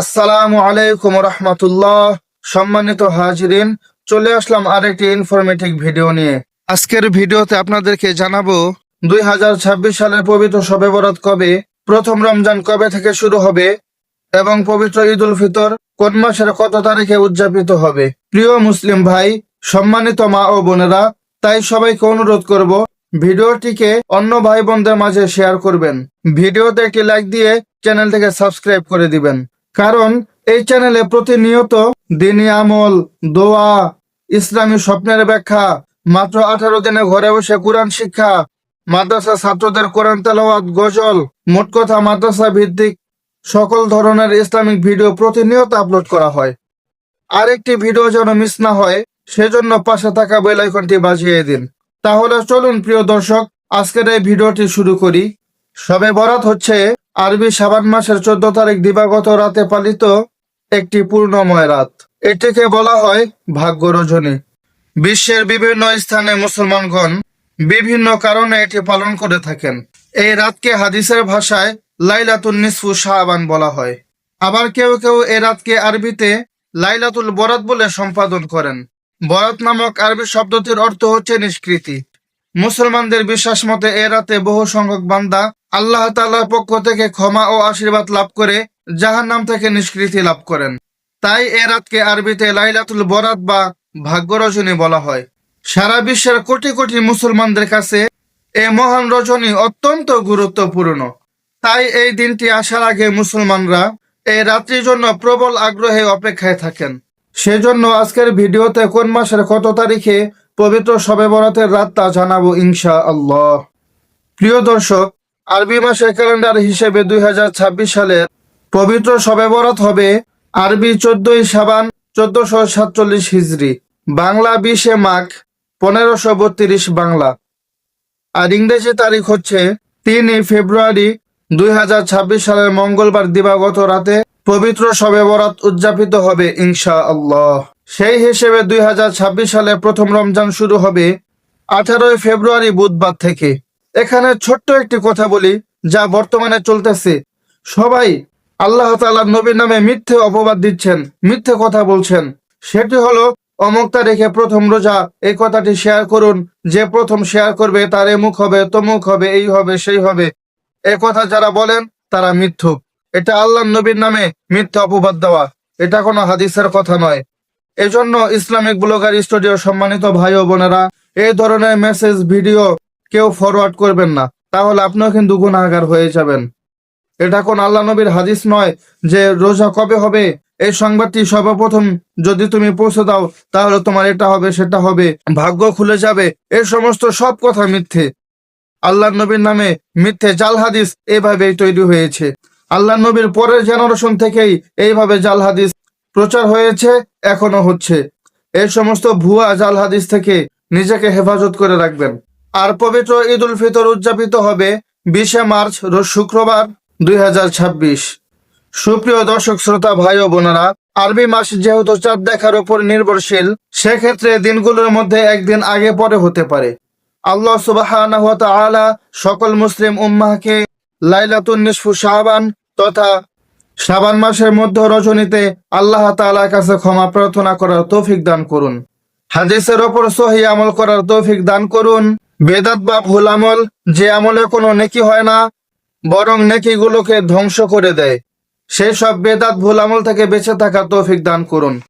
আসসালামু আলাইকুম রহমতুল্লাহ। সম্মানিত হাজিরিন, চলে আসলাম আরেকটি ইনফরমেটিভ ভিডিও নিয়ে। আজকের ভিডিওতে আপনাদেরকে জানাব, দুই হাজার ছাব্বিশ সালের পবিত্র শবে কবে, প্রথম রমজান কবে থেকে শুরু হবে, এবং পবিত্র ঈদ উল ফিতর কোন মাসের কত তারিখে উদযাপিত হবে। প্রিয় মুসলিম ভাই, সম্মানিত মা ও বোনেরা, তাই সবাইকে অনুরোধ করব, ভিডিওটিকে অন্য ভাই বোনদের মাঝে শেয়ার করবেন। ভিডিওতে একটি লাইক দিয়ে চ্যানেলটিকে সাবস্ক্রাইব করে দিবেন। কারণ এই চ্যানেলে প্রতিনিয়ত দিনী আমল, দোয়া, ইসলামী স্বপ্নের ব্যাখ্যা, মাত্র আঠারো দিনে ঘরে বসে কোরআন শিক্ষা, মাদ্রাসা ছাত্রদের কোরআন তেলাওয়াত, গজল, মোট কথা মাদ্রাসা ভিত্তিক সকল ধরনের ইসলামিক ভিডিও প্রতিনিয়ত আপলোড করা হয়। আরেকটি ভিডিও যেন মিস না হয়, সেজন্য পাশে থাকা বেল আইকনটি বাজিয়ে দিন। তাহলে চলুন, প্রিয় দর্শক, আজকের এই ভিডিওটি শুরু করি। সবে বরাত হচ্ছে আরবি সাবান মাসের চোদ্দ তারিখ দিবাগত রাতে পালিত একটি পূর্ণময় রাত। এটিকে বলা হয় ভাগ্য রজনী বিশ্বের বিভিন্ন স্থানে মুসলমানগণ বিভিন্ন কারণে এটি পালন করে থাকেন। এই রাতকে হাদিসের ভাষায় লাইলাতুল নিসফু শাহবান বলা হয়। আবার কেউ কেউ এ রাতকে আরবিতে লাইলাতুল বরাত বলে সম্পাদন করেন। বরাত নামক আরবি শব্দটির অর্থ হচ্ছে নিষ্কৃতি। মুসলমানদের বিশ্বাস মতে এ রাতে বহু সংখ্যক বান্দা আল্লাহ তাআলার পক্ষ থেকে ক্ষমা ও আশীর্বাদ লাভ করে জাহান নাম থেকে নিষ্কৃতি লাভ করেন। তাই এ রাতকে আরবিতে লাইলাতুল বরাত বা ভাগ্য রজনী বলা হয়। সারা বিশ্বের কোটি কোটি মুসলমানদের কাছে এ মহান রজনী অত্যন্ত গুরুত্বপূর্ণ। তাই এই দিনটি আসার আগে মুসলমানরা এই রাত্রির জন্য প্রবল আগ্রহে অপেক্ষায় থাকেন। সেজন্য আজকের ভিডিওতে কোন মাসের কত তারিখে পবিত্র শবে বরাতের রাতটা জানাব ইনশা আল্লাহ প্রিয় দর্শক আরবি মাসের ক্যালেন্ডার হিসেবে দুই হাজার ছাব্বিশ সালের পবিত্র শবে বরাত হবে আরবি চোদ্দই সাবান চোদ্দশো সাতচল্লিশ হিজড়ি বাংলা বিশে মাঘ পনেরোশো বত্রিশ বাংলা। আর ইংরেজি তারিখ হচ্ছে তিনই ফেব্রুয়ারি দুই হাজার ছাব্বিশ সালের মঙ্গলবার দিবাগত রাতে পবিত্র শবে বরাত উদযাপিত হবে ইনশা আল্লাহ সেই হিসেবে দুই হাজার ছাব্বিশ সালে প্রথম রমজান শুরু হবে আঠারোই ফেব্রুয়ারি বুধবার থেকে। এখানে ছোট্ট একটি কথা বলি, যা বর্তমানে চলতেছে। সবাই আল্লাহ তাআলার নবীর নামে মিথ্যে অপবাদ দিচ্ছেন, মিথ্যে কথা বলছেন। সেটি হলো, অমুক তারিখে প্রথম রোজা, এই কথাটি শেয়ার করুন, যে প্রথম শেয়ার করবে, তার এমুক হবে তমুক হবে, এই হবে, সেই হবে। এ কথা যারা বলেন, তারা মিথ্যুক। এটা আল্লাহ নবীর নামে মিথ্যা অপবাদ দেওয়া। এটা কোনো হাদিসের কথা নয়। এজন্য ইসলামিক ব্লগার স্টুডিও সম্মানিত ভাই ও বোনেরা এই ধরনের মেসেজ, ভিডিও কেউ ফরওয়ার্ড করবেন না, তাহলে আপনিও কিন্তু গুণাগার হয়ে যাবেন। এটা কোন আল্লাহ নবীর হাদিস নয় যে রোজা কবে হবে? এই সংবাদটি সর্বপ্রথম যদি তুমি পৌঁছে দাও, তাহলে তোমার এটা হবে, সেটা হবে, ভাগ্য খুলে যাবে এই সমস্ত সব কথা মিথ্যে। আল্লাহ নবীর নামে মিথ্যে জাল হাদিস এইভাবেই তৈরি হয়েছে। আল্লাহ নবীর পরের জেনারেশন থেকেই এইভাবে জাল হাদিস প্রচার হয়েছে এখনও হচ্ছে। এই সমস্ত ভুয়া জাল হাদিস থেকে নিজেকে হেফাজত করে রাখবেন। আর পবিত্র ঈদ উল ফিতর উদযাপিত হবে বিশে মার্চ, রোজ শুক্রবার, দুই হাজার ছাব্বিশ। সুপ্রিয় দর্শক, শ্রোতা, ভাই ও বোনেরা, আরবি মাস যেহেতু চাঁদ দেখার উপর নির্ভরশীল, সেক্ষেত্রে দিনগুলোর মধ্যে একদিন আগে পরে হতে পারে। আল্লাহ সুবাহ সকল মুসলিম উম্মাহকে লাইলাতুন নিসফু শাহবান তথা শাবান মাসের মধ্য রজনীতে আল্লাহ তাআলার কাছে ক্ষমা প্রার্থনা করার তৌফিক দান করুন। হাদিসের ওপর সহি আমল করার তৌফিক দান করুন। বেদাত বা ভুল আমল যে আমলে কোনো নেকি হয় না, বরং নেকিগুলোকে ধ্বংস করে দেয়। সেই সব বেদাত ভুল আমল থেকে বেঁচে থাকা তৌফিক দান করুন।